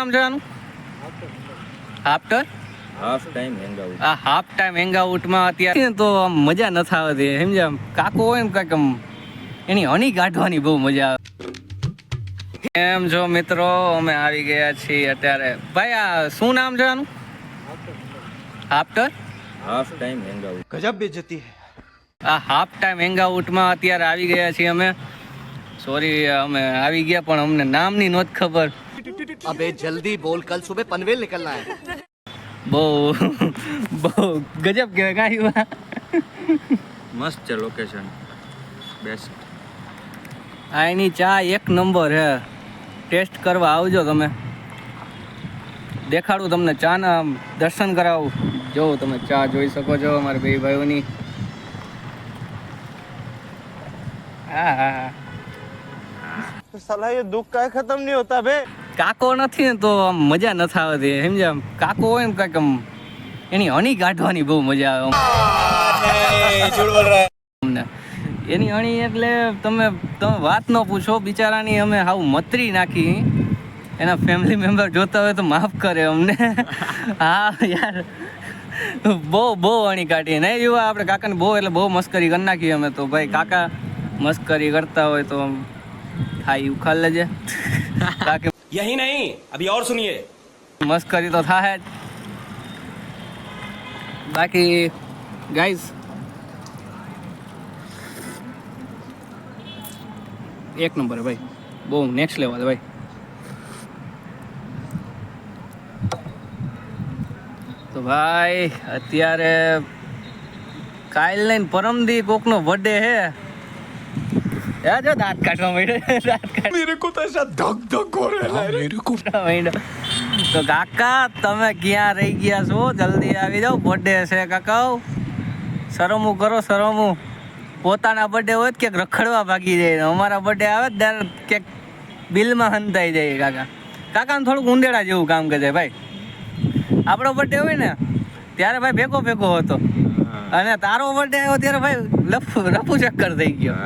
નામ છે આનું આફ્ટર હાફ ટાઈમ હેંગઆઉટ આ હાફ ટાઈમ હેંગઆઉટમાં અત્યારે તો આમ મજા નથી આવતી સમજ્યા? કાકો હોય ને કાંઈક એની હણી કાઢવાની બહુ મજા આવે. એમ જો મિત્રો? અમે આવી ગયા છીએ અત્યારે. ભાઈ આ શું નામ જોવાનું? આનું આફ્ટર હાફ ટાઈમ હેંગઆઉટ ગજબ બેજતી આ હાફ ટાઈમ હેંગઆઉટમાં અત્યારે આવી ગયા છીએ અમે. સોરી અમે આવી ગયા પણ અમને નામની નોત ખબર. अबे जल्दी बोल कल सुबह पनवेल निकलना है બહુ બહુ ગજબ કહેવાય કાંઈ મસ્ત છે લોકેશન બેસ્ટ આ એની ચા એક નંબર હે ટેસ્ટ કરવા આવજો તમે દેખાડું તમને ચાના આમ દર્શન કરાવું જો તમે ચા જોઈ શકો છો અમારા બે ભાઈઓની હા હા હા साला ये दुख का खत्म नहीं होता बे કાકો નથી ને તો આમ મજા નથી આવતી. સમજ્યા કાકો હોય ને કાંઈક આમ એની હણી કાઢવાની બહુ મજા આવે અમને. એની અણી એટલે તમે તમે વાત ન પૂછો બિચારાની અમે હાવ મતરી નાખી. એના ફેમિલી મેમ્બર જોતા હોય તો માફ કરે અમને. હા યાર. બહુ બહુ અણી કાઢી. નહીં જોવા આપણે કાકાને બહુ એટલે બહુ મસ્કરી કરી નાખી અમે તો. ભાઈ કાકા મસ્કરી કરતા હોય તો થાય એવું ખાલ લેજે. કાકે यही नहीं अभी और सुनिए મસ્કરી તો થાય જ બાકી ગાઈઝ એક નંબર ભાઈ બહુ નેક્સ્ટ લેવલ ભાઈ તો ભાઈ અત્યારે કાલ ને પરમદી કોકનો બર્થડે હે યાર જો દાંત કાઢવા માંડ્યો. મેરે કો તો એસા ધક ધક હો મેરે કો તો કાકા તમે ક્યાં રહી ગયા છો? જલ્દી આવી જાઓ. બર્થડે છે કાકાઓ. શરમું કરો શરમું. પોતાના બર્થડે હોય કે રખડવા ભાગી જાય. અમારા બર્થડે આવે ત્યારે ક્યાંક બિલમાં હંતાઈ જાય કાકા. કાકાને થોડુંક ઊંદેડા જેવું કામ કરે ભાઈ. આપણો બર્થડે હોય ને ત્યારે ભાઈ ભેગો ભેગો હતો. અને તારો બર્થડે આવ્યો ત્યારે ભાઈ લફ રફુ ચક્કર થઈ ગયો.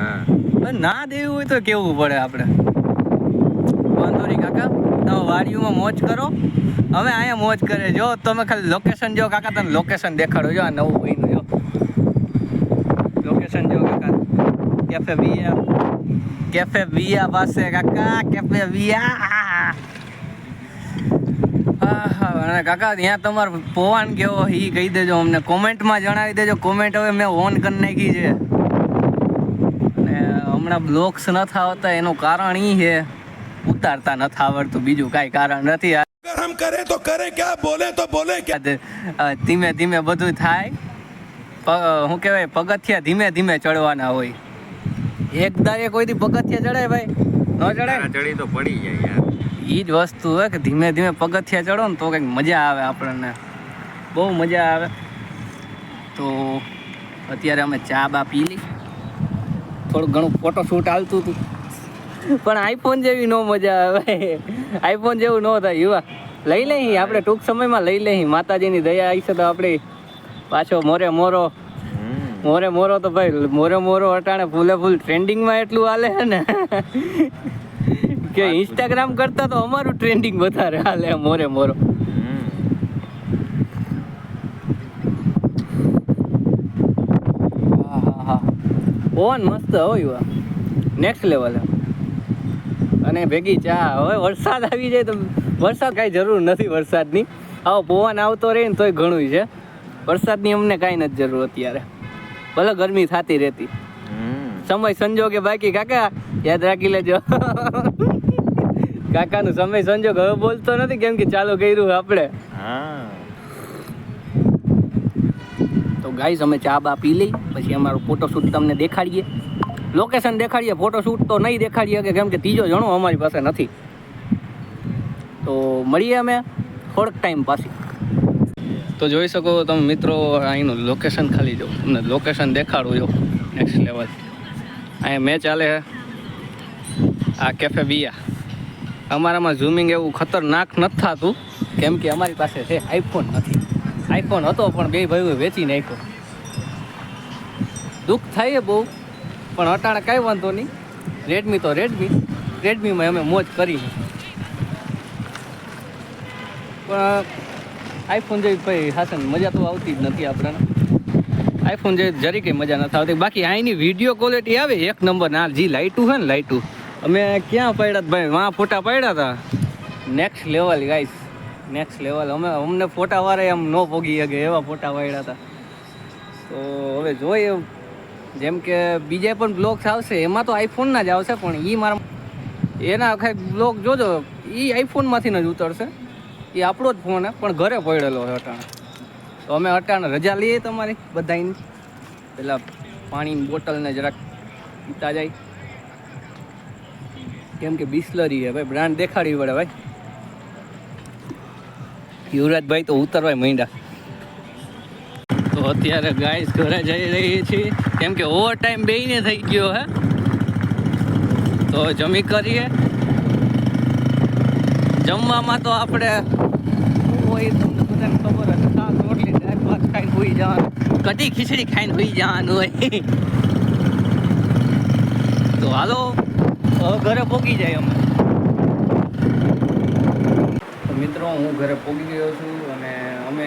ના દેવું હોય તો કેવું પડે આપણે? વાંધો નહીં કાકા, તમે વાડીઓમાં મોજ કરો. અમે અહીંયા મોજ કરે. જો, તમે ખાલી લોકેશન જો કાકા તમે લોકેશન દેખાડો. જો, આ નવું ભાઈનું જો. લોકેશન જો કાકા. કેફે વિયા કેફે વિયા પાસે કાકા કેફે વિયા અને કાકા, ત્યાં તમારો પવન કેવો એ કહી દેજો અમને. કોમેન્ટમાં જણાવી દેજો. કોમેન્ટ હવે મેં ઓન કરી નાખી છે. હમણાં બ્લોક્સ નથી આવતા એનું કારણ એ છે ઉતારતા નથી આવડતું બીજું કાંઈ કારણ નથી. અગર કરે તો કરે ક્યાં બોલે તો બોલે ક્યાં ધીમે ધીમે બધું થાય. શું કહેવાય પગથિયા ધીમે ધીમે ચડવાના હોય. એક કોઈ કોઈથી પગથિયા ચડાય ભાઈ? ન ચડાય ચડી તો પડી જાય યાર. એ જ વસ્તુ હોય કે ધીમે ધીમે પગથિયા ચડો ને તો કંઈક મજા આવે આપણને. બહુ મજા આવે. તો અત્યારે અમે ચા બા પી લઈ થોડું ઘણું ફોટોશૂટ હાલતું હતું. પણ આઈફોન જેવી નો મજા આવે. આઈફોન જેવું ન થાય. યુવા લઈ લઈ આપણે ટૂંક સમયમાં લઈ લઈ માતાજીની દયા આવી છે તો આપણે પાછો મોરે મોરો. મોરે મોરો તો ભાઈ મોરે મોરો અટાણે ફૂલે ફૂલ ટ્રેન્ડિંગમાં એટલું હાલે છે ને. કે ઇન્સ્ટાગ્રામ કરતા તો અમારું ટ્રેન્ડિંગ વધારે હાલે મોરે મોરો. ઓન મસ્ત હોય નેક્સ્ટ લેવલ અને ભેગી ચા. હવે વરસાદ આવી જાય તો વરસાદ કાંઈ જરૂર નથી વરસાદની. આવો પવન આવતો રહે ને તોય ઘણું છે. વરસાદની અમને કાંઈ નથી જરૂર અત્યારે. ભલે ગરમી થતી રહેતી. સમય સંજોગે બાકી. કાકા યાદ રાખી લેજો. કાકાનું સમય સંજોગ હવે બોલતો નથી કેમ કે ચાલુ કર્યું આપણે. હા તો ગાઈઝ અમે ચા બા પી લઈ, પછી અમારો ફોટોશૂટ તમને દેખાડીએ. લોકેશન દેખાડીએ ફોટોશૂટ તો નહીં દેખાડીએ, કે કેમ કે ત્રીજો જણો અમારી પાસે નથી. તો મળીએ અમે થોડોક ટાઈમ પાછી. તો જોઈ શકો તમે મિત્રો, અહીંનું લોકેશન ખાલી જો. તમને લોકેશન દેખાડું જો નેક્સ્ટ લેવલ અહીંયા મેચ ચાલે આ કેફે બિયા અમારામાં ઝૂમિંગ એવું ખતરનાક નથી થતું, કેમ કે અમારી પાસે છે આઈફોન નથી. આઈફોન હતો, પણ બે ભાઈઓ વેચી નાખ્યો. દુઃખ થાય બહુ, પણ અટાણે કાંઈ વાંધો નહીં. રેડમી તો રેડમી રેડમીમાં અમે મોજ કરી પણ આઈફોન જેવી ભાઈ હાસન મજા તો આવતી જ નથી આપણને. આઈફોન જેવી જરી કંઈ મજા નથી આવતી. બાકી અહીંની વીડિયો ક્વોલિટી આવે, એક નંબર ના જી લાઇટું છે ને લાઇટું અમે ક્યાં પડ્યા ભાઈ? વાં ફોટા પડ્યા હતા next level guys next level અમે અમને ફોટા વાળા એમ ન પોગી શકે એવા ફોટા વાળ્યા હતા. તો હવે જોઈએ જેમ કે બીજા પણ બ્લોગ્સ આવશે. એમાં તો આઈફોનના જ આવશે, પણ એ મારા એના આખા બ્લોગ જોજો. એ આઈફોનમાંથી જ ઉતરશે. એ આપણો જ ફોન હે, પણ ઘરે પડેલો છે અટાણે. તો અમે અટાણે રજા લઈએ તમારી બધાની પેલા પાણીની બોટલને જરાક પીતા જાય. કેમ કે બિસ્લરી છે ભાઈ બ્રાન્ડ દેખાડવી પડે ભાઈ. યુવરાજભાઈ તો ઉતરવાય માંડ્યા તો અત્યારે ગાઈસ ઘરે જઈ રહી છીએ. કેમ કે ઓવર ટાઈમ બેયને થઈ ગયો હે. તો જમી કરીએ. જમવામાં તો આપણે હોય તમને બધાને ખબર હશે શાક રોટલી દાળ ભાત ખાઈને હોઈ જવાનું. કઢી ખીચડી ખાઈને હોઈ જવાનું હોય. તો હાલો. ઘરે પોકી જાય અમે તો મિત્રો, હું ઘરે પોગી ગયો છું અને અમે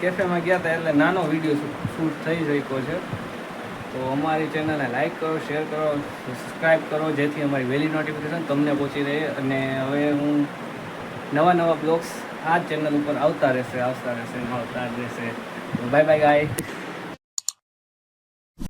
કેફેમાં ગયા હતા એટલે નાનો વીડિયો શૂટ થઈ શક્યો છે. તો અમારી ચેનલને લાઈક કરો શેર કરો સબસ્ક્રાઈબ કરો, જેથી અમારી વહેલી નોટિફિકેશન તમને પહોંચી રહે. અને હવે હું નવા નવા બ્લોગ્સ આ ચેનલ ઉપર આવતા રહેશે આવતા રહેશે, મળતા રહેશે. બાય બાય ગાય